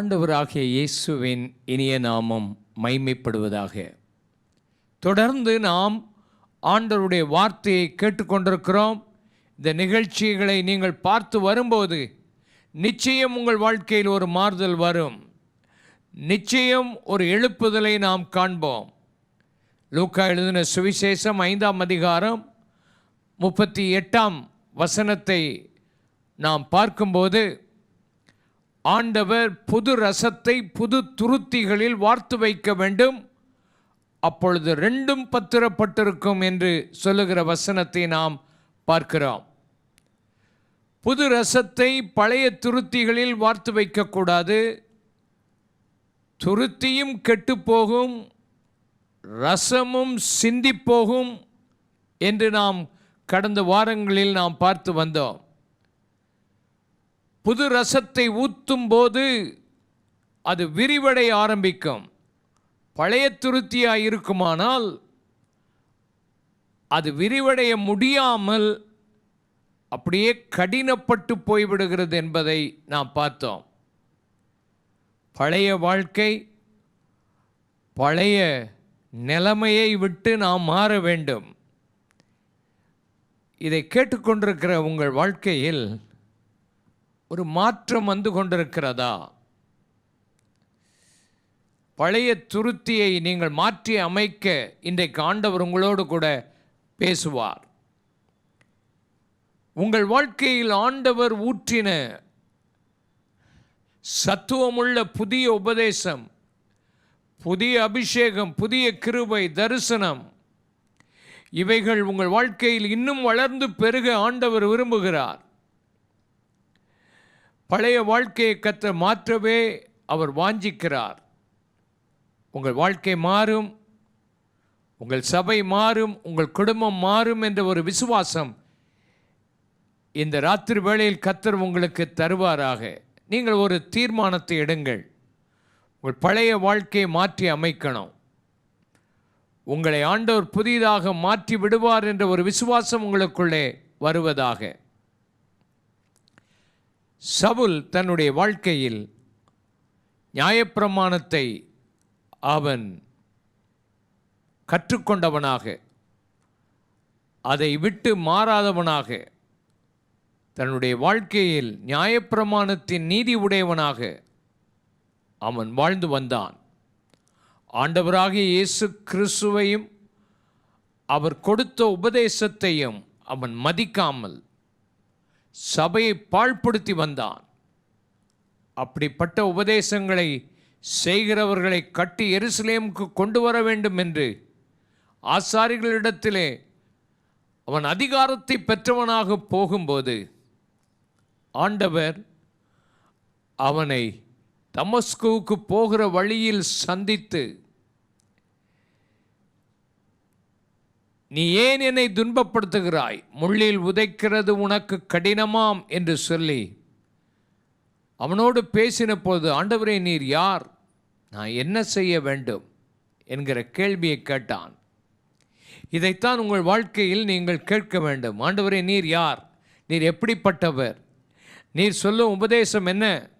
ஆண்டவராகிய இயேசுவின் இனிய நாமம் மைமைப்படுவதாக. தொடர்ந்து நாம் ஆண்டவருடைய வார்த்தையை கேட்டுக்கொண்டிருக்கிறோம். இந்த நிகழ்ச்சிகளை நீங்கள் பார்த்து வரும்போது நிச்சயம் உங்கள் வாழ்க்கையில் ஒரு மாறுதல் வரும். நிச்சயம் ஒரு எழுப்புதலை நாம் காண்போம். லூக்கா எழுதின சுவிசேஷம் ஐந்தாம் அதிகாரம் முப்பத்தி எட்டாம் வசனத்தை நாம் பார்க்கும்போது ஆண்டவர் புது ரசத்தை புது துருத்திகளில் வார்த்து வைக்க வேண்டும். அப்பொழுது ரெண்டும் பத்திரப்பட்டிருக்கும் என்று சொல்லுகிற வசனத்தை நாம் பார்க்கிறோம். புது ரசத்தை பழைய துருத்திகளில் வார்த்து வைக்கக்கூடாது துருத்தியும் கெட்டுப்போகும் ரசமும் சிந்திப்போகும் என்று நாம் கடந்த வாரங்களில் நாம் பார்த்து வந்தோம். புது ரசத்தை ஊற்றும் போது அது விரிவடை ஆரம்பிக்கும். பழைய துருத்தியாக இருக்குமானால் அது விரிவடைய முடியாமல் அப்படியே கடினப்பட்டு போய்விடுகிறது என்பதை நாம் பார்த்தோம். பழைய வாழ்க்கை பழைய நிலைமையை விட்டு நாம் மாற வேண்டும். இதை கேட்டுக்கொண்டிருக்கிற உங்கள் வாழ்க்கையில் ஒரு மாற்றம் வந்து கொண்டிருக்கிறதா? பழைய துருத்தியை நீங்கள் மாற்றி அமைக்க இன்றைக்கு ஆண்டவர் உங்களோடு கூட பேசுவார். உங்கள் வாழ்க்கையில் ஆண்டவர் ஊற்றின சத்துவமுள்ள புதிய உபதேசம் புதிய அபிஷேகம் புதிய கிருபை தரிசனம் இவைகள் உங்கள் வாழ்க்கையில் இன்னும் வளர்ந்து பெருக ஆண்டவர் விரும்புகிறார். பழைய வாழ்க்கையை கத்த மாற்றவே அவர் வாஞ்சிக்கிறார். உங்கள் வாழ்க்கை மாறும் உங்கள் சபை மாறும் உங்கள் குடும்பம் மாறும் என்ற ஒரு விசுவாசம் இந்த ராத்திரி வேளையில் கத்தர் உங்களுக்கு தருவாராக. நீங்கள் ஒரு தீர்மானத்தை எடுங்கள். உங்கள் பழைய வாழ்க்கையை மாற்றி அமைக்கணும். உங்களை ஆண்டவர் புதிதாக மாற்றி விடுவார் என்ற ஒரு விசுவாசம் உங்களுக்குள்ளே வருவதாக. சவுல் தன்னுடைய வாழ்க்கையில் நியாயப்பிரமாணத்தை அவன் கற்றுக்கொண்டவனாக அதை விட்டு மாறாதவனாக தன்னுடைய வாழ்க்கையில் நியாயப்பிரமாணத்தின் நீதி உடையவனாக அவன் வாழ்ந்து வந்தான். ஆண்டவராகிய இயேசு கிறிஸ்துவையும் அவர் கொடுத்த உபதேசத்தையும் அவன் மதிக்காமல் சபையை பாழ்படுத்தி வந்தான். அப்படிப்பட்ட உபதேசங்களை செய்கிறவர்களை கட்டி எருசலேமுக்கு கொண்டு வர வேண்டும் என்று ஆசாரிகளிடத்திலே அவன் அதிகாரத்தை பெற்றவனாக போகும்போது ஆண்டவர் அவனை தமஸ்குவுக்கு போகிற வழியில் சந்தித்து நீ ஏன் என்னை துன்பப்படுத்துகிறாய்? முள்ளில் உதைக்கிறது உனக்கு கடினமாம் என்று சொல்லி அவனோடு பேசின போது ஆண்டவரே நீர் யார்? நான் என்ன செய்ய வேண்டும்? என்கிற கேள்வியை கேட்டான். இதைத்தான் உங்கள் வாழ்க்கையில் நீங்கள் கேட்க வேண்டும். ஆண்டவரே நீர் யார்? நீர் எப்படிப்பட்டவர்? நீர் சொல்லும் உபதேசம் என்ன?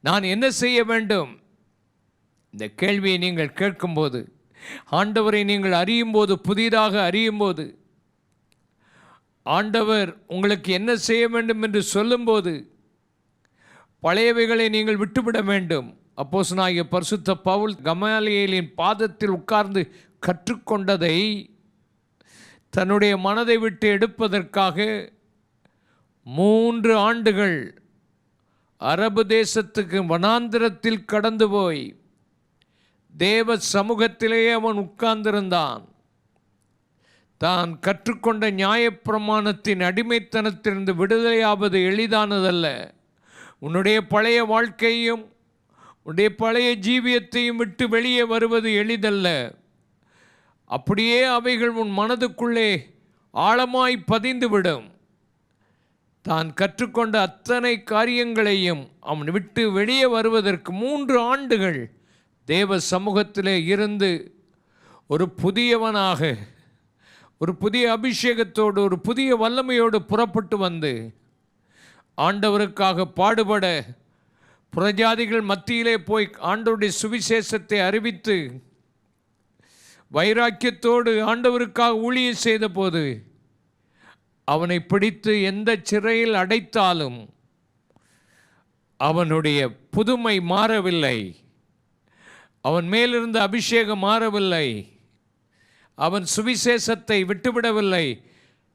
நான் என்ன செய்ய வேண்டும்? இந்த கேள்வியை நீங்கள் கேட்கும்போது ஆண்டவரை நீங்கள் அறியும் போது புதிதாக அறியும் போது ஆண்டவர் உங்களுக்கு என்ன செய்ய வேண்டும் என்று சொல்லும்போது பழையவைகளை நீங்கள் விட்டுவிட வேண்டும். அப்போஸ் நாகிய பரிசுத்த பவுல் கமாலியலின் பாதத்தில் உட்கார்ந்து கற்றுக்கொண்டதை தன்னுடைய மனதை விட்டு எடுப்பதற்காக மூன்று ஆண்டுகள் அரபு தேசத்துக்கு வனாந்திரத்தில் கடந்து போய் தேவ சமூகத்திலேயே அவன் உட்கார்ந்திருந்தான். தான் கற்றுக்கொண்ட நியாயப்பிரமாணத்தின் அடிமைத்தனத்திலிருந்து விடுதலையாவது எளிதானதல்ல. உன்னுடைய பழைய வாழ்க்கையும் உன்னுடைய பழைய ஜீவியத்தையும் விட்டு வெளியே வருவது எளிதல்ல. அப்படியே அவைகள் உன் மனதுக்குள்ளே ஆழமாய் பதிந்துவிடும். தான் கற்றுக்கொண்ட அத்தனை காரியங்களையும் அவன் விட்டு வெளியே வருவதற்கு மூன்று ஆண்டுகள் தேவ சமூகத்திலே இருந்து ஒரு புதியவனாக ஒரு புதிய அபிஷேகத்தோடு ஒரு புதிய வல்லமையோடு புறப்பட்டு வந்து ஆண்டவருக்காக பாடுபட புறஜாதிகள் மத்தியிலே போய் ஆண்டவருடைய சுவிசேஷத்தை அறிவித்து வைராக்கியத்தோடு ஆண்டவருக்காக ஊழிய செய்தபோது அவனை பிடித்து எந்த சிறையில் அடைத்தாலும் அவனுடைய புதுமை மாறவில்லை. அவன் மேலிருந்து அபிஷேகம் மாறவில்லை. அவன் சுவிசேஷத்தை விட்டுவிடவில்லை.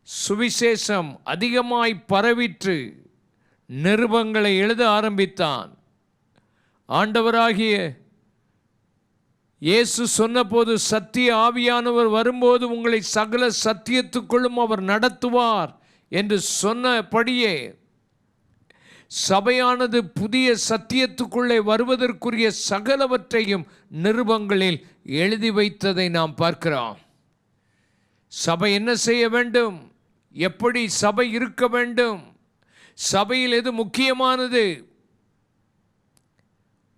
சுவிசேஷம் அதிகமாய் பரவிற்று. நிருபங்களை எழுத ஆரம்பித்தான். ஆண்டவராகிய இயேசு சொன்னபோது சத்திய ஆவியானவர் வரும்போது உங்களை சகல சத்தியத்துக்குள்ளும் அவர் நடத்துவார் என்று சொன்னபடியே சபையானது புதிய சத்தியத்துக்குள்ளே வருவதற்குரிய சகலவற்றையும் நிருபங்களில் எழுதி வைத்ததை நாம் பார்க்கிறோம். சபை என்ன செய்ய வேண்டும்? எப்படி சபை இருக்க வேண்டும்? சபையில் எது முக்கியமானது?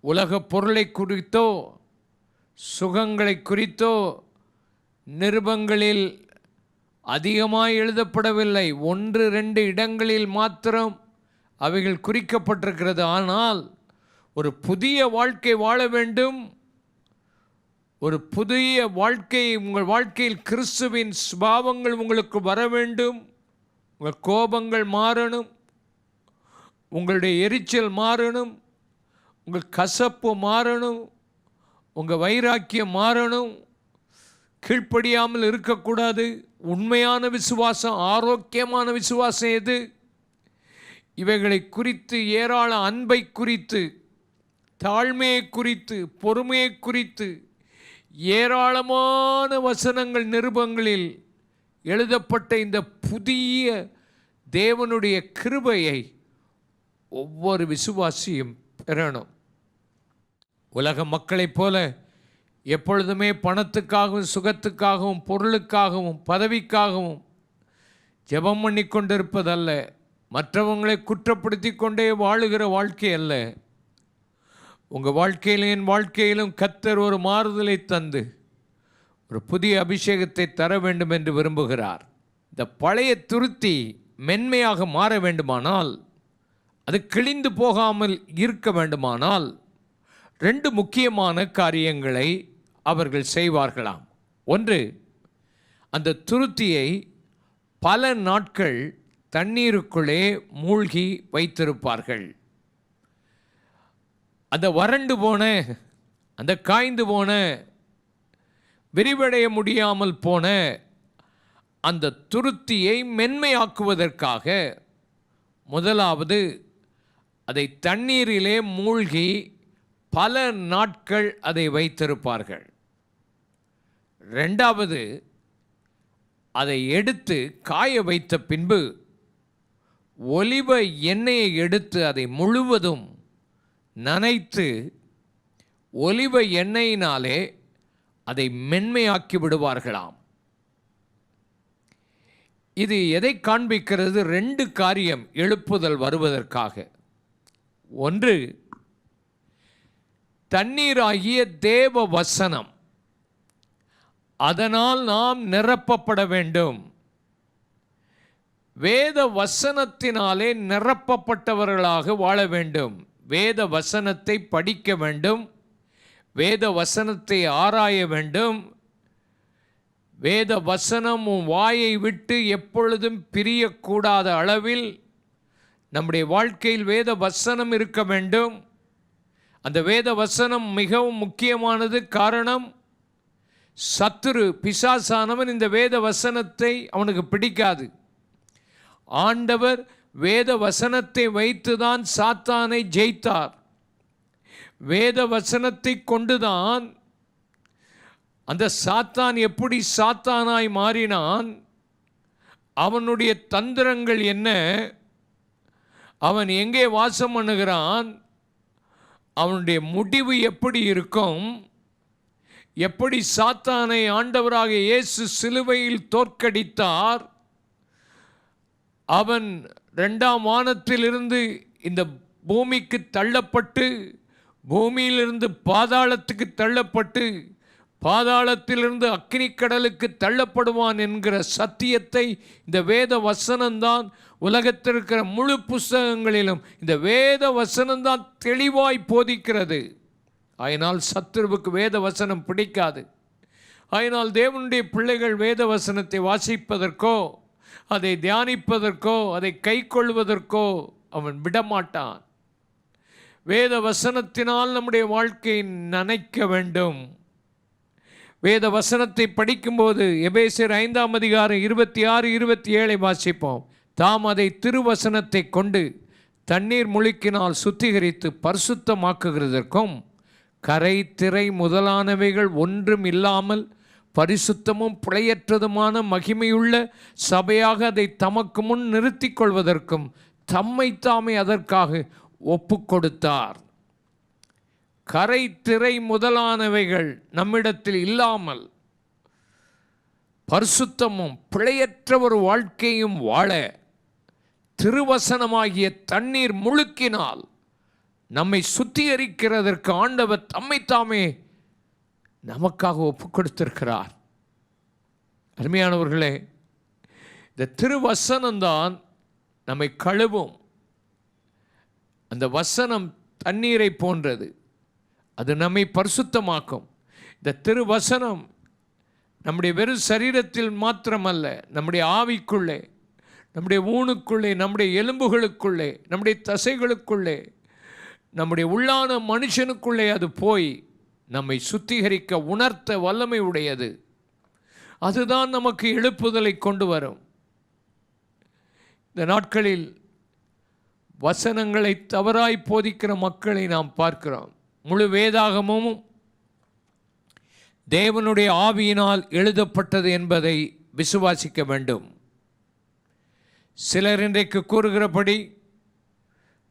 உலக பொருளை குறித்தோ சுகங்களை குறித்தோ நிருபங்களில் அதிகமாக எழுதப்படவில்லை. ஒன்று ரெண்டு இடங்களில் மாத்திரம் அவைகள் குறிக்கப்பட்டிருக்கிறது. ஆனால் ஒரு புதிய வாழ்க்கை வாழ வேண்டும். ஒரு புதிய வாழ்க்கை உங்கள் வாழ்க்கையில் கிறிஸ்துவின் சுபாவங்கள் உங்களுக்கு வர வேண்டும். உங்கள் கோபங்கள் மாறணும். உங்களுடைய எரிச்சல் மாறணும். உங்கள் கசப்பு மாறணும். உங்கள் வைராக்கியம் மாறணும். கீழ்ப்படியாமல் இருக்கக்கூடாது. உண்மையான விசுவாசம் ஆரோக்கியமான விசுவாசம் எது? இவைகளை குறித்து ஏராள அன்பை குறித்து தாழ்மையை குறித்து பொறுமையை குறித்து ஏராளமான வசனங்கள் நிருபங்களில் எழுதப்பட்ட இந்த புதிய தேவனுடைய கிருபையை ஒவ்வொரு விசுவாசியும் பெறணும். உலக மக்களைப் போல எப்பொழுதுமே பணத்துக்காகவும் சுகத்துக்காகவும் பொருளுக்காகவும் பதவிக்காகவும் ஜெபம் பண்ணி கொண்டிருப்பதல்ல மற்றவங்களை குற்றப்படுத்தி கொண்டே வாழுகிற வாழ்க்கை அல்ல. உங்கள் வாழ்க்கையிலும் என் வாழ்க்கையிலும் கத்தர் ஒரு மாறுதலை தந்து ஒரு புதிய அபிஷேகத்தை தர வேண்டும் என்று விரும்புகிறார். இந்த பழைய துருத்தி மென்மையாக மாற வேண்டுமானால் அது கிழிந்து போகாமல் இருக்க வேண்டுமானால் ரெண்டு முக்கியமான காரியங்களை அவர்கள் செய்வார்களாம். ஒன்று அந்த துருத்தியை பல நாட்கள் தண்ணீருக்குள்ளே மூழ்கி வைத்திருப்பார்கள். அந்த வறண்டு போன அந்த காய்ந்து போன விரிவடைய முடியாமல் போன அந்த துருத்தியை மென்மையாக்குவதற்காக முதலாவது அதை தண்ணீரிலே மூழ்கி பல நாட்கள் அதை வைத்திருப்பார்கள். ரெண்டாவது அதை எடுத்து காய வைத்த பின்பு ஒலிவ எண்ணெயை எடுத்து அதை முழுவதும் நனைத்து ஒலிவ எண்ணெயினாலே அதை மென்மையாக்கி விடுவார்களாம். இது எதை காண்பிக்கிறது? ரெண்டு காரியம் எழுப்புதல் வருவதற்காக. ஒன்று தண்ணீராகிய தேவ வசனம் அதனால் நாம் நிரப்பப்பட வேண்டும். வேத வசனத்தினாலே நிரப்பப்பட்டவர்களாக வாழ வேண்டும். வேத வசனத்தை படிக்க வேண்டும். வேத வசனத்தை ஆராய வேண்டும். வேத வசனம் உன் வாயை விட்டு எப்பொழுதும் பிரியக்கூடாத அளவில் நம்முடைய வாழ்க்கையில் வேத வசனம் இருக்க வேண்டும். அந்த வேத வசனம் மிகவும் முக்கியமானது காரணம் சத்துரு பிசாசானவன் இந்த வேத வசனத்தை அவனுக்கு பிடிக்காது. ஆண்டவர் வேத வசனத்தை வைத்துதான் சாத்தானை ஜெயித்தார். வேத வசனத்தை கொண்டுதான் அந்த சாத்தான் எப்படி சாத்தானாய் மாறினான்? அவனுடைய தந்திரங்கள் என்ன? அவன் எங்கே வாசம் பண்ணுகிறான்? அவனுடைய முடிவு எப்படி இருக்கும்? எப்படி சாத்தானை ஆண்டவராக இயேசு சிலுவையில் தோற்கடித்தார்? அவன் ரெண்டாம் வானத்திலிருந்து இந்த பூமிக்கு தள்ளப்பட்டு பூமியிலிருந்து பாதாளத்துக்கு தள்ளப்பட்டு பாதாளத்திலிருந்து அக்னி கடலுக்கு தள்ளப்படுவான் என்கிற சத்தியத்தை இந்த வேத வசனம்தான் உலகத்தில் இருக்கிற முழு புஸ்தகங்களிலும் இந்த வேத வசனம்தான் தெளிவாய் போதிக்கிறது. அதனால் சத்துருவுக்கு வேத வசனம் பிடிக்காது. அதனால் தேவனுடைய பிள்ளைகள் வேத வசனத்தை வாசிப்பதற்கோ அதை தியானிப்பதற்கோ அதை கை கொள்வதற்கோ அவன் விடமாட்டான். வேத வசனத்தினால் நம்முடைய வாழ்க்கையை நனைக்க வேண்டும். வேத வசனத்தை படிக்கும்போது எபேசியர் ஐந்தாம் அதிகாரம் இருபத்தி ஆறு இருபத்தி ஏழை வாசிப்போம். தாம் அதை திருவசனத்தை கொண்டு தண்ணீர் முழுக்கினால் சுத்திகரித்து பரிசுத்தமாக்குகிறதற்கும் கரை திரை முதலானவைகள் ஒன்றும் இல்லாமல் பரிசுத்தமும் பிழையற்றதுமான மகிமையுள்ள சபையாக அதை தமக்கு முன் நிறுத்திக் கொள்வதற்கும் தம்மை தாமே அதற்காக ஒப்பு கொடுத்தார் கரை திரை முதலானவைகள் நம்மிடத்தில் இல்லாமல் பரிசுத்தமும் பிழையற்ற ஒரு வாழ்க்கையும் வாழ திருவசனமாகிய தண்ணீர் முழுக்கினால் நம்மை சுத்திகரிக்கிறதற்கு ஆண்டவர் தம்மை தாமே நமக்காக ஒப்பு கொடுத்திருக்கிறார் அருமையானவர்களே இந்த திருவசனம்தான் நம்மை கழுவும். அந்த வசனம் தண்ணீரை போன்றது. அது நம்மை பரிசுத்தமாக்கும். இந்த திருவசனம் நம்முடைய வெறும் சரீரத்தில் மாத்திரமல்ல நம்முடைய ஆவிக்குள்ளே நம்முடைய ஊனுக்குள்ளே நம்முடைய எலும்புகளுக்குள்ளே நம்முடைய தசைகளுக்குள்ளே நம்முடைய உள்ளான மனுஷனுக்குள்ளே அது போய் நம்மை சுத்திகரிக்க உணர்த்த வல்லமை உடையது. அதுதான் நமக்கு எழுப்புதலை கொண்டு வரும். இந்த நாட்களில் வசனங்களை தவறாய் போதிக்கிற மக்களை நாம் பார்க்கிறோம். முழு வேதாகமும் தேவனுடைய ஆவியினால் எழுதப்பட்டது என்பதை விசுவாசிக்க வேண்டும். சிலர் இன்றைக்கு கூறுகிறபடி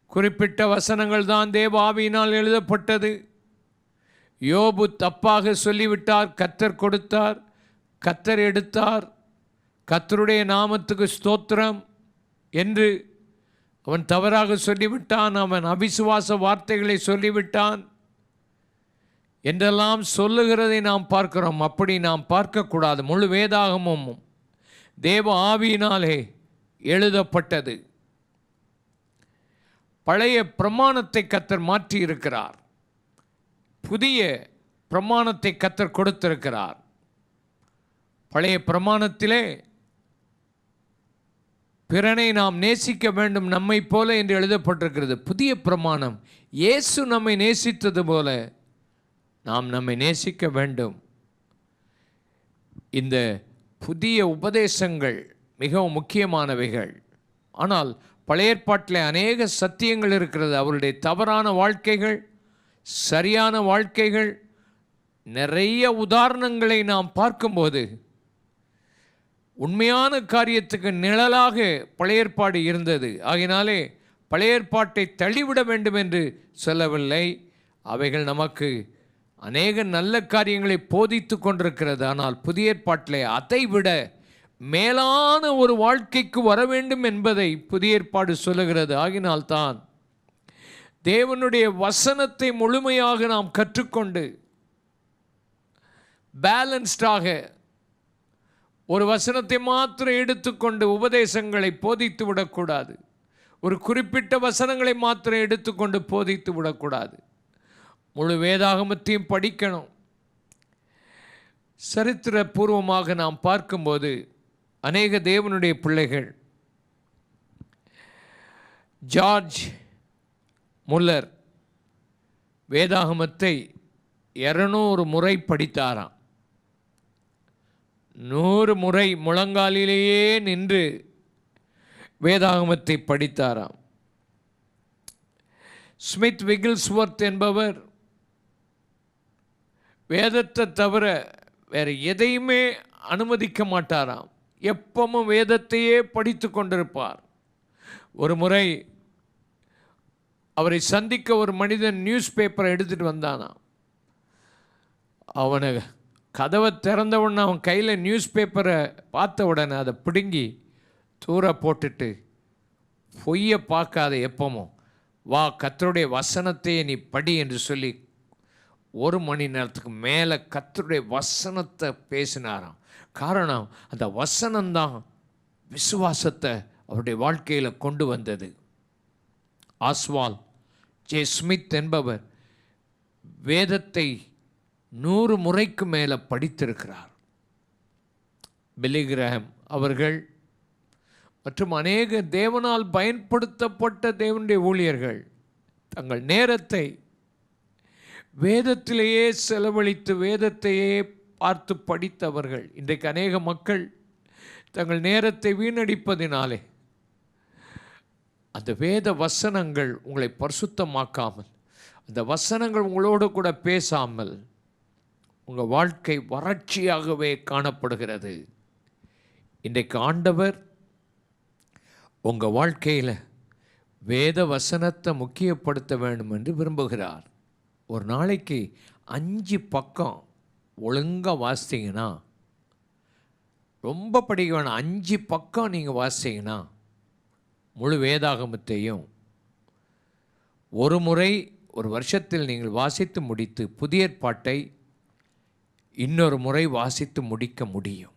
குறிப்பிட்ட வசனங்கள் தான் தேவ ஆவியினால் எழுதப்பட்டது. யோபு தப்பாக சொல்லிவிட்டார் கத்தர் கொடுத்தார் கத்தர் எடுத்தார். கத்தருடைய நாமத்துக்கு ஸ்தோத்திரம் என்று அவன் தவறாக சொல்லிவிட்டான் அவன் அவிசுவாச வார்த்தைகளை சொல்லிவிட்டான். என்றெல்லாம் சொல்லுகிறதை நாம் பார்க்கிறோம் அப்படி நாம் பார்க்கக்கூடாது. முழு வேதாகமும் தேவ ஆவியினாலே எழுதப்பட்டது. பழைய பிரமாணத்தை கத்தர் மாற்றி இருக்கிறார் புதிய பிரமாணத்தை கத்தர் கொடுத்திருக்கிறார். பழைய பிரமாணத்திலே பிறனை நாம் நேசிக்க வேண்டும் நம்மை போல என்று எழுதப்பட்டிருக்கிறது. புதிய பிரமாணம். இயேசு நம்மை நேசித்தது போல நாம் நம்மை நேசிக்க வேண்டும். இந்த புதிய உபதேசங்கள் மிகவும் முக்கியமானவைகள். ஆனால் பழைய ஏற்பாட்டில் அநேக சத்தியங்கள் இருக்கிறது. அவருடைய தவறான வாழ்க்கைகள் சரியான வாழ்க்கைகள் நிறைய உதாரணங்களை நாம் பார்க்கும்போது உண்மையான காரியத்துக்கு நிழலாக பழையற்பாடு இருந்தது. ஆகினாலே பழையற்பாட்டை தள்ளிவிட வேண்டும் என்று சொல்லவில்லை. அவைகள் நமக்கு அநேக நல்ல காரியங்களை போதித்து கொண்டிருக்கிறது. ஆனால் புதிய ஏற்பாட்டிலே அதை விட மேலான ஒரு வாழ்க்கைக்கு வர வேண்டும் என்பதை புதிய ஏற்பாடு சொல்லுகிறது. ஆகினால்தான் தேவனுடைய வசனத்தை முழுமையாக நாம் கற்றுக்கொண்டு பேலன்ஸ்டாக ஒரு வசனத்தை மாத்திரம் எடுத்துக்கொண்டு உபதேசங்களை போதித்து விடக்கூடாது. ஒரு குறிப்பிட்ட வசனங்களை மாத்திரம் எடுத்துக்கொண்டு போதித்து விடக்கூடாது. முழு வேதாகமத்தையும் படிக்கணும். சரித்திர பூர்வமாக நாம் பார்க்கும்போது அநேக தேவனுடைய பிள்ளைகள் ஜார்ஜ் முல்லர் வேதாகமத்தை இரநூறு முறை படித்தாராம். நூறு முறை முழங்காலிலேயே நின்று வேதாகமத்தை படித்தாராம். ஸ்மித் விகில்ஸ்வர்த் என்பவர் வேதத்தை தவிர வேறு எதையுமே அனுமதிக்க மாட்டாராம். எப்பவும் வேதத்தையே படித்து கொண்டிருப்பார். ஒரு முறை அவரை சந்திக்க ஒரு மனிதன் நியூஸ் பேப்பரை எடுத்துகிட்டு வந்தானா? அவனை கதவை திறந்த உடனே அவன் கையில் நியூஸ் பேப்பரை பார்த்த உடனே அதை பிடுங்கி தூர போட்டுட்டு பொய்யை பார்க்காத எப்பமோ வா கத்தருடைய வசனத்தையே நீ படி என்று சொல்லி ஒரு மணி நேரத்துக்கு மேலே கத்தருடைய வசனத்தை பேசினாராம். காரணம் அந்த வசனம்தான் விசுவாசத்தை அவருடைய வாழ்க்கையில் கொண்டு வந்தது. ஆஸ்வால் ஜே ஸ்மித் என்பவர் வேதத்தை நூறு முறைக்கு மேலே படித்திருக்கிறார். பில்லிகிரகம் அவர்கள் மற்றும் அநேக தேவனால் பயன்படுத்தப்பட்ட தேவனுடைய ஊழியர்கள் தங்கள் நேரத்தை வேதத்திலேயே செலவழித்து வேதத்தையே பார்த்து படித்தவர்கள். இன்றைக்கு அநேக மக்கள் தங்கள் நேரத்தை வீணடிப்பதினாலே அந்த வேத வசனங்கள் உங்களை பரிசுத்தமாக்காமல் அந்த வசனங்கள் உங்களோடு கூட பேசாமல் உங்கள் வாழ்க்கை வறட்சியாகவே காணப்படுகிறது. இன்றைக்கு ஆண்டவர் உங்கள் வாழ்க்கையில் வேத வசனத்தை முக்கியப்படுத்த வேண்டும் என்று விரும்புகிறார். ஒரு நாளைக்கு அஞ்சு பக்கம் ஒழுங்காக வாசித்தீங்கன்னா ரொம்ப படிக்க வேணாம் அஞ்சு பக்கம் நீங்கள் வாசித்தீங்கன்னா முழு வேதாகமத்தையும் ஒரு முறை ஒரு வருஷத்தில் நீங்கள் வாசித்து முடித்து புதிய ஏற்பாட்டை இன்னொரு முறை வாசித்து முடிக்க முடியும்.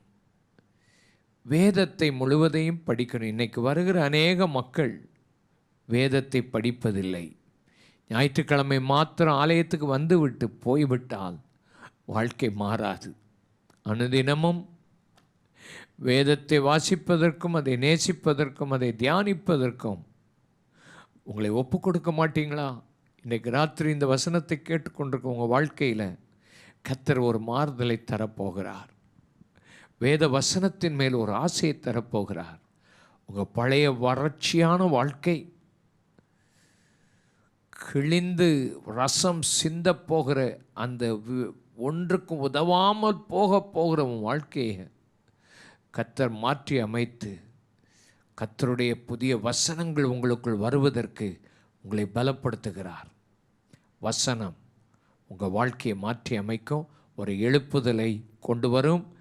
வேதத்தை முழுவதையும் படிக்கணும். இன்றைக்கு வருகிற அநேக மக்கள் வேதத்தை படிப்பதில்லை. ஞாயிற்றுக்கிழமை மாத்திரம் ஆலயத்துக்கு வந்துவிட்டு போய்விட்டால் வாழ்க்கை மாறாது. அனுதினமும் வேதத்தை வாசிப்பதற்கும் அதை நேசிப்பதற்கும் அதை தியானிப்பதற்கும் உங்களை ஒப்பு கொடுக்க மாட்டீங்களா? இன்றைக்கு ராத்திரி இந்த வசனத்தை கேட்டுக்கொண்டிருக்க உங்கள் வாழ்க்கையில் கத்தர் ஒரு மாறுதலை தரப்போகிறார். வேத வசனத்தின் மேல் ஒரு ஆசையை தரப்போகிறார். உங்கள் பழைய வறட்சியான வாழ்க்கை கிழிந்து ரசம் சிந்த போகிற அந்த ஒன்றுக்கும் உதவாமல் போக போகிற உன் வாழ்க்கையை கத்தர் மாற்றி அமைத்து கத்தருடைய புதிய வசனங்கள் உங்களுக்குள் வருவதற்கு உங்களை பலப்படுத்துகிறார். வசனம் உங்கள் வாழ்க்கையை மாற்றி அமைக்கும். ஒரு எழுப்புதலை கொண்டு வரும்.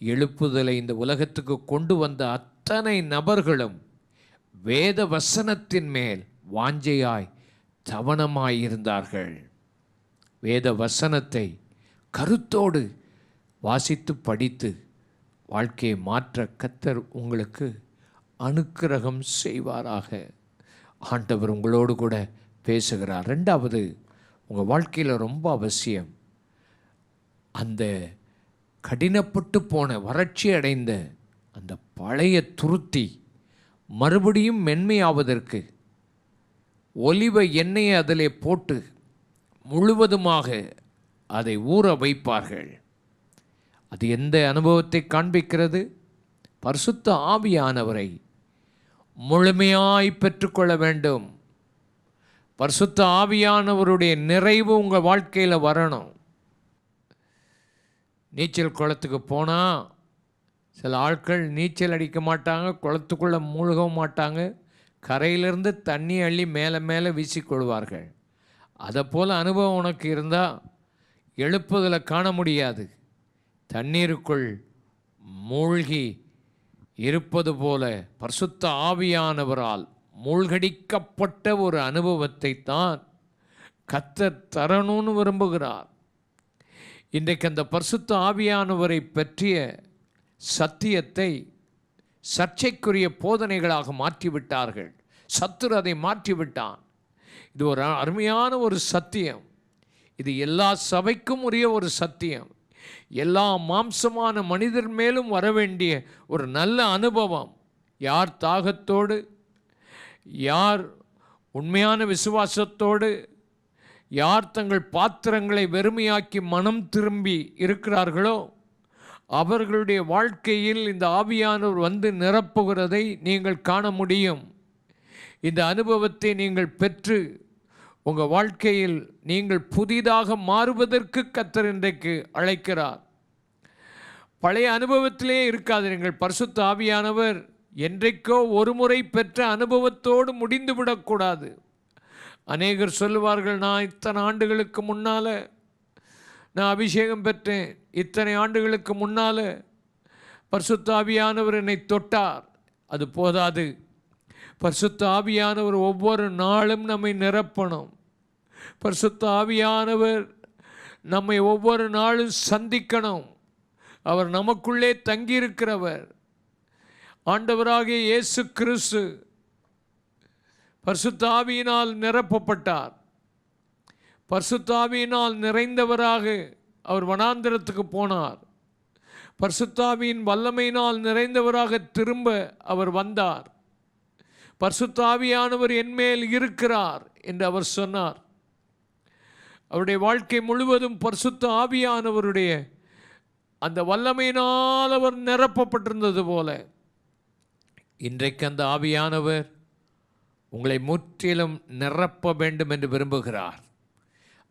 எழுப்புதலை இந்த உலகத்துக்கு கொண்டு வந்த அத்தனை நபர்களும் வேத வசனத்தின் மேல் வாஞ்சையாய் தவணமாய் இருந்தார்கள். வேத வசனத்தை கருத்தோடு வாசித்து படித்து வாழ்க்கையை மாற்ற கத்தர் உங்களுக்கு அனுக்கிரகம் செய்வாராக. ஆண்டவர் உங்களோடு கூட பேசுகிறார். ரெண்டாவது உங்கள் வாழ்க்கையில் ரொம்ப அவசியம். அந்த கடினப்பட்டு போன வறட்சி அடைந்த அந்த பழைய துருத்தி மறுபடியும் மென்மையாவதற்கு ஒலிவ எண்ணெயை அதிலே போட்டு முழுவதுமாக அதை ஊற வைப்பார்கள். அது எந்த அனுபவத்தை காண்பிக்கிறது? பரிசுத்த ஆவியானவரை முழுமையாய் பெற்றுக்கொள்ள வேண்டும். பரிசுத்த ஆவியானவருடைய நிறைவு உங்கள் வாழ்க்கையில் வரணும். நீச்சல் குளத்துக்கு போனால் சில ஆட்கள் நீச்சல் அடிக்க மாட்டாங்க குளத்துக்குள்ளே மூழ்கவும் மாட்டாங்க. கரையிலிருந்து தண்ணி அள்ளி மேலே மேலே வீசிக்கொள்வார்கள் அதை போல் அனுபவம் உனக்கு இருந்தால் எழுப்புதலை காண முடியாது. தண்ணீருக்குள் மூழ்கி இருப்பது போல பரிசுத்த ஆவியானவரால் மூழ்கடிக்கப்பட்ட ஒரு அனுபவத்தை தான் கத்த தரணும்னு விரும்புகிறார். இன்றைக்கு அந்த பரிசுத்த ஆவியானவரை பற்றிய சத்தியத்தை சர்ச்சைக்குரிய போதனைகளாக மாற்றிவிட்டார்கள். சத்துரு அதை மாற்றிவிட்டான். இது ஒரு அருமையான ஒரு சத்தியம். இது எல்லா சபைக்கும் உரிய ஒரு சத்தியம். எல்லா மாம்சமான மனிதர் மேலும் வர வேண்டிய ஒரு நல்ல அனுபவம். யார் தாகத்தோடு? யார் உண்மையான விசுவாசத்தோடு? யார் தங்கள் பாத்திரங்களை வெறுமையாக்கி மனம் திரும்பி இருக்கிறார்களோ? அவர்களுடைய வாழ்க்கையில் இந்த ஆவியானவர் வந்து நிரப்புகிறதை நீங்கள் காண முடியும். இந்த அனுபவத்தை நீங்கள் பெற்று உங்கள் வாழ்க்கையில் நீங்கள் புதிதாக மாறுவதற்கு கத்தர் இன்றைக்கு அழைக்கிறார். பழைய அனுபவத்திலே இருக்காதீர்கள் பரிசுத்த ஆவியானவர் என்றைக்கோ ஒரு முறை பெற்ற அனுபவத்தோடு முடிந்து விடக்கூடாது அநேகர் சொல்லுவார்கள் நான் இத்தனை ஆண்டுகளுக்கு முன்னால் நான் அபிஷேகம் பெற்றேன். இத்தனை ஆண்டுகளுக்கு முன்னால் பரிசுத்த ஆவியானவர் என்னை தொட்டார். அது போதாது. பரிசுத்த ஆவியானவர் ஒவ்வொரு நாளும் நம்மை நிரப்பணும். பரிசுத்த ஆவியானவர் நம்மை ஒவ்வொரு நாளும் சந்திக்கணும். அவர் நமக்குள்ளே தங்கியிருக்கிறவர். ஆண்டவராகிய இயேசு கிறிஸ்து பரிசுத்தாவியினால் நிரப்பப்பட்டார். பரிசுத்தாவியினால் நிறைந்தவராக அவர் வனாந்திரத்துக்கு போனார். பரிசுத்தாவியின் வல்லமையினால் நிறைந்தவராக திரும்ப அவர் வந்தார். பரிசுத்தாவியானவர் என்மேல் இருக்கிறார் என்று அவர் சொன்னார். அவருடைய வாழ்க்கை முழுவதும் பரிசுத்த ஆவியானவருடைய அந்த வல்லமையினால் அவர் நிரப்பப்பட்டிருந்தது போல. இன்றைக்கு அந்த ஆவியானவர் உங்களை முற்றிலும் நிரப்ப வேண்டும் என்று விரும்புகிறார்.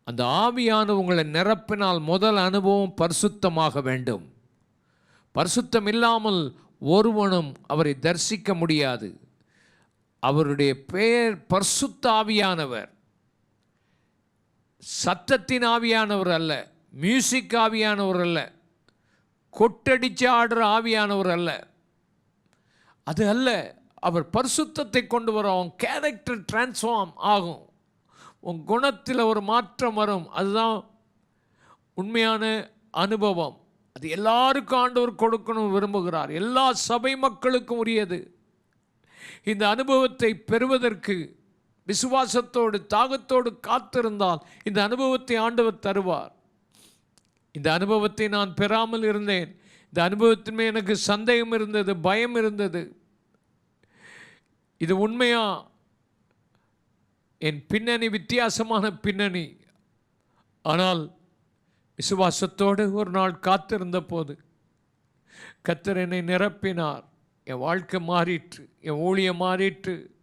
அந்த ஆவியானவர் உங்களை நிரப்பினால் முதல் அனுபவம் பரிசுத்தமாக வேண்டும். பரிசுத்தம் இல்லாமல் ஒருவனும் அவரை தரிசிக்க முடியாது. அவருடைய பெயர் பரிசுத்த ஆவியானவர். சத்தத்தின் ஆவியானவர் அல்ல மியூசிக் ஆவியானவர் அல்ல கொட்டடிச்சு ஆடுற ஆவியானவர் அல்ல. அது அல்ல அவர் பரிசுத்தத்தை கொண்டு வரும் அவன் கேரக்டர் டிரான்ஸ்ஃபார்ம் ஆகும். உன் குணத்தில் ஒரு மாற்றம் வரும். அதுதான் உண்மையான அனுபவம். அது எல்லாருக்கும் ஆண்டவர் கொடுக்கணும் விரும்புகிறார். எல்லா சபை மக்களுக்கும் உரியது. இந்த அனுபவத்தை பெறுவதற்கு விசுவாசத்தோடு தாகத்தோடு காத்திருந்தால் இந்த அனுபவத்தை ஆண்டவர் தருவார். இந்த அனுபவத்தை நான் பெறாமல் இருந்தேன். இந்த அனுபவத்தின் மேல் எனக்கு சந்தேகம் இருந்தது பயம் இருந்தது. இது உண்மையா? என் பின்னணி வித்தியாசமான பின்னணி. ஆனால் விசுவாசத்தோடு ஒரு நாள் காத்திருந்த போது கத்தர் என்னை நிரப்பினார். என் வாழ்க்கை மாறிற்று என் ஊழியம் மாறிற்று.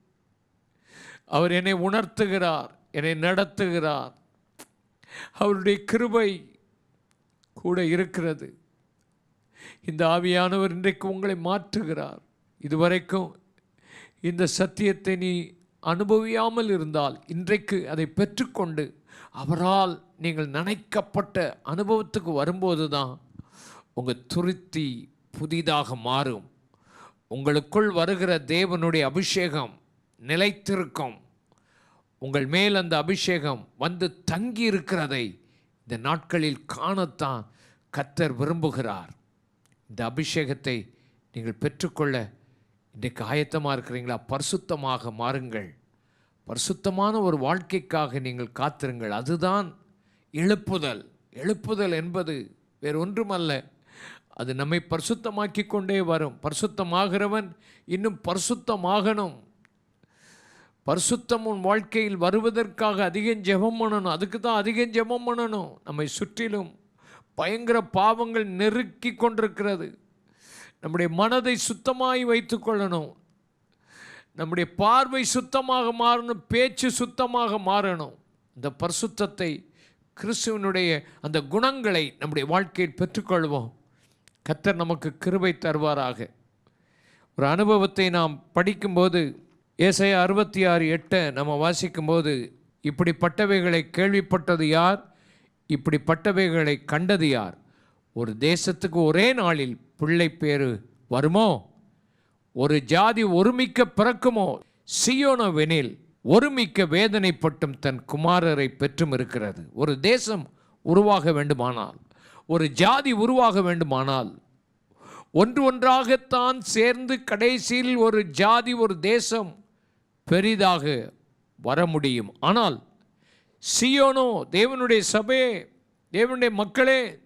அவர் என்னை உணர்த்துகிறார் என்னை நடத்துகிறார். அவருடைய கிருபை கூட இருக்கிறது. இந்த ஆவியானவர் இன்றைக்கு உங்களை மாற்றுகிறார். இதுவரைக்கும் இந்த சத்தியத்தை நீ அனுபவியாமல் இருந்தால் இன்றைக்கு அதை பெற்றுக்கொண்டு அவரால் நீங்கள் நினைக்கப்பட்ட அனுபவத்துக்கு வரும்போது தான் உங்கள் துருத்தி புதிதாக மாறும். உங்களுக்குள் வருகிற தேவனுடைய அபிஷேகம் நிலைத்திருக்கும். உங்கள் மேல் அந்த அபிஷேகம் வந்து தங்கி இருக்கிறதை இந்த நாட்களில் காணத்தான் கத்தர் விரும்புகிறார். இந்த அபிஷேகத்தை நீங்கள் பெற்றுக்கொள்ள இன்றைக்கு ஆயத்தமாக இருக்கிறீங்களா? பரிசுத்தமாக மாறுங்கள். பரிசுத்தமான ஒரு வாழ்க்கைக்காக நீங்கள் காத்திருங்கள். அதுதான் எழுப்புதல். எழுப்புதல் என்பது வேறு ஒன்றுமல்ல. அது நம்மை பரிசுத்தமாக்கி கொண்டே வரும். பரிசுத்தமாகிறவன் இன்னும் பரிசுத்தமாகணும். பரிசுத்தம் உன் வாழ்க்கையில் வருவதற்காக அதிகம் ஜெபம் பண்ணணும். அதுக்கு தான் அதிகம் ஜெபம் பண்ணணும். நம்மை சுற்றிலும் பயங்கர பாவங்கள் நெருக்கி கொண்டிருக்கிறது. நம்முடைய மனதை சுத்தமாய் வைத்துக்கொள்ளணும் நம்முடைய பார்வை சுத்தமாக மாறணும் பேச்சு சுத்தமாக மாறணும். இந்த பரிசுத்தத்தை கிறிஸ்துவனுடைய அந்த குணங்களை நம்முடைய வாழ்க்கையில் பெற்றுக்கொள்வோம். கத்தர் நமக்கு கிருபை தருவாராக. ஒரு அனுபவத்தை நாம் படிக்கும்போது ஏசாயா அறுபத்தி ஆறு எட்டை நம்ம வாசிக்கும்போது இப்படிப்பட்டவைகளை கேள்விப்பட்டது யார்? இப்படிப்பட்டவைகளை கண்டது யார்? ஒரு தேசத்துக்கு ஒரே நாளில் பிள்ளை பேரு வருமோ? ஒரு ஜாதி ஒருமிக்க பிறக்குமோ? சியோனவெனில் ஒருமிக்க வேதனைப்பட்டும் தன் குமாரரை பெற்றும் இருக்கிறது. ஒரு தேசம் உருவாக வேண்டுமானால் ஒரு ஜாதி உருவாக வேண்டுமானால் ஒன்று ஒன்றாகத்தான் சேர்ந்து கடைசியில் ஒரு ஜாதி ஒரு தேசம் பெரிதாக வர முடியும். ஆனால் சியோனோ தேவனுடைய சபையே தேவனுடைய மக்களே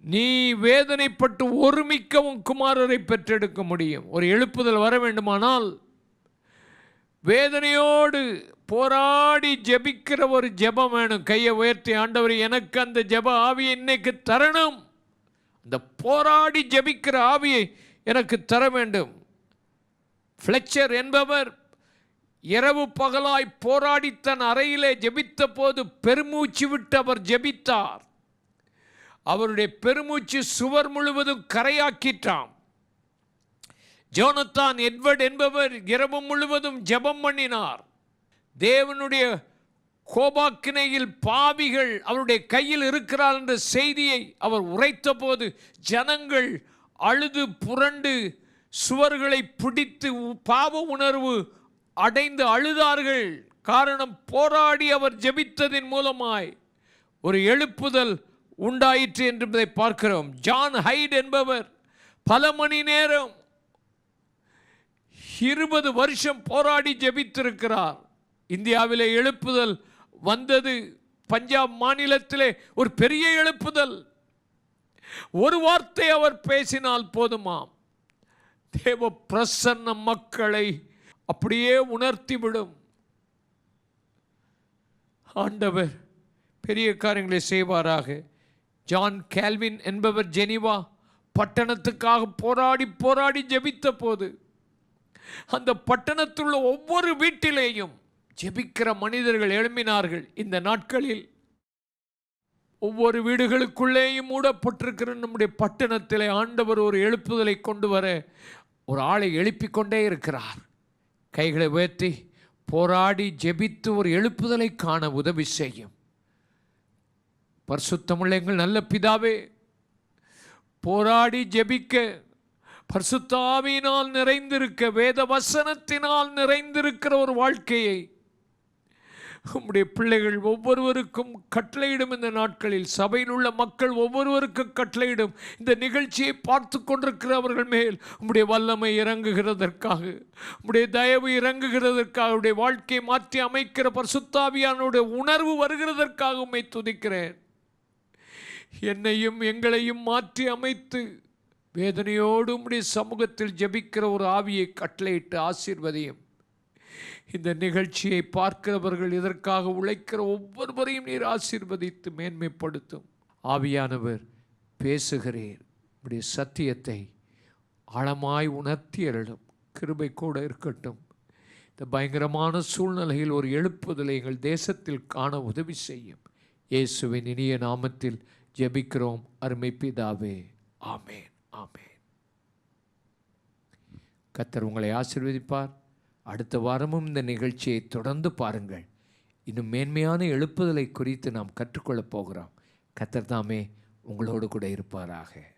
நீ வேதனைப்பட்டு ஒருமிக்கவும் குமாரரை பெற்றெடுக்க முடியும். ஒரு எழுப்புதல் வர வேண்டுமானால் வேதனையோடு போராடி ஜெபிக்கிற ஒரு ஜெபம் வேணும். கையை உயர்த்தி ஆண்டவர் எனக்கு அந்த ஜெப ஆவியை இன்னைக்கு தரணும். அந்த போராடி ஜெபிக்கிற ஆவியை எனக்கு தர வேண்டும். ஃப்ளெச்சர் என்பவர் இரவு பகலாய் போராடி தன் அறையிலே ஜெபித்த போது பெருமூச்சு விட்டு அவர் ஜெபித்தார். அவருடைய பெருமூச்சு சுவர் முழுவதும் கரையாக்கிட்டான் ஜோனத்தான் எட்வர்ட் என்பவர் இரவு முழுவதும் ஜெபம் பண்ணினார். தேவனுடைய கோபாக்கினையில் பாவிகள் அவருடைய கையில் இருக்கிறார் என்ற செய்தியை அவர் உரைத்த போது ஜனங்கள் அழுது புரண்டு சுவர்களை பிடித்து உ- பாவ உணர்வு அடைந்து அழுதார்கள். காரணம் போராடி அவர் ஜெபித்ததின் மூலமாய் ஒரு எழுப்புதல் உண்டாயிற்று என்பதை பார்க்கிறோம். ஜான் ஹைட் என்பவர் பல மணி நேரம் இருபது வருஷம் போராடி ஜெபித்திருக்கிறார். இந்தியாவிலே எழுப்புதல் வந்தது. பஞ்சாப் மாநிலத்திலே ஒரு பெரிய எழுப்புதல். ஒரு வார்த்தை அவர் பேசினால் போதுமாம். தேவ பிரசன்ன மக்களை அப்படியே உணர்த்திவிடும். ஆண்டவர் பெரிய காரியங்களை செய்வாராக. ஜான் கேல்வின் என்பவர் ஜெனிவா பட்டணத்துக்காக போராடி போராடி ஜெபித்த போது அந்த பட்டணத்தில் ஒவ்வொரு வீட்டிலேயும் ஜெபிக்கிற மனிதர்கள் எழும்பினார்கள். இந்த நாட்களில் ஒவ்வொரு வீடுகளுக்குள்ளேயும் மூடப்பட்டிருக்கிற நம்முடைய பட்டணத்தில் ஆண்டவர் ஒரு எழுப்புதலை கொண்டு வர ஒரு ஆளை எழுப்பிக் கொண்டே இருக்கிறார். கைகளை உயர்த்தி போராடி ஜெபித்து ஒரு எழுப்புதலை காண உதவி செய்யும். பரிசுத்தமுள்ள எங்கள் நல்ல பிதாவே போராடி ஜெபிக்க பர்சுத்தாவினால் நிறைந்திருக்க வேத வசனத்தினால் நிறைந்திருக்கிற ஒரு வாழ்க்கையை உம்முடைய பிள்ளைகள் ஒவ்வொருவருக்கும் கட்டளையிடும் இந்த நாட்களில். சபையில் உள்ள மக்கள் ஒவ்வொருவருக்கும் கட்டளையிடும். இந்த நிகழ்ச்சியை பார்த்து கொண்டிருக்கிறவர்கள் மேல் உம்முடைய வல்லமை இறங்குகிறதற்காக உம்முடைய தயவு இறங்குகிறதற்காக உடைய வாழ்க்கையை மாற்றி அமைக்கிற பரிசுத்தாவியானுடைய உணர்வு வருகிறதற்காக உம்மை துதிக்கிறேன். என்னையும் எங்களையும் மாற்றி அமைத்து வேதனையோடு உம்முடைய சமூகத்தில் ஜெபிக்கிற ஒரு ஆவியை கட்டளையிட்டு ஆசீர்வதியும். இந்த நிகழ்ச்சியை பார்க்கிறவர்கள் இதற்காக உழைக்கிற ஒவ்வொருவரையும் நீர் ஆசீர்வதித்து மேன்மைப்படுத்தும். ஆவியானவர் பேசுகிறீர் இப்படி சத்தியத்தை ஆழமாய் உணர்த்தி அருளும். கிருபை கூட இருக்கட்டும். இந்த பயங்கரமான சூழ்நிலையில் ஒரு எழுப்புதலை எங்கள் தேசத்தில் காண உதவி செய்யும். இயேசுவின் இனிய நாமத்தில் ஜெபிக்கிறோம். அருமை பிதாவே. ஆமேன். ஆமேன். கத்தர் உங்களை ஆசிர்வதிப்பார். அடுத்த வாரமும் இந்த நிகழ்ச்சியை தொடர்ந்து பாருங்கள். இன்னும் மேன்மையான எழுப்புதலை குறித்து நாம் கற்றுக்கொள்ளப் போகிறோம். கத்தர்தாமே உங்களோடு கூட இருப்பாராக.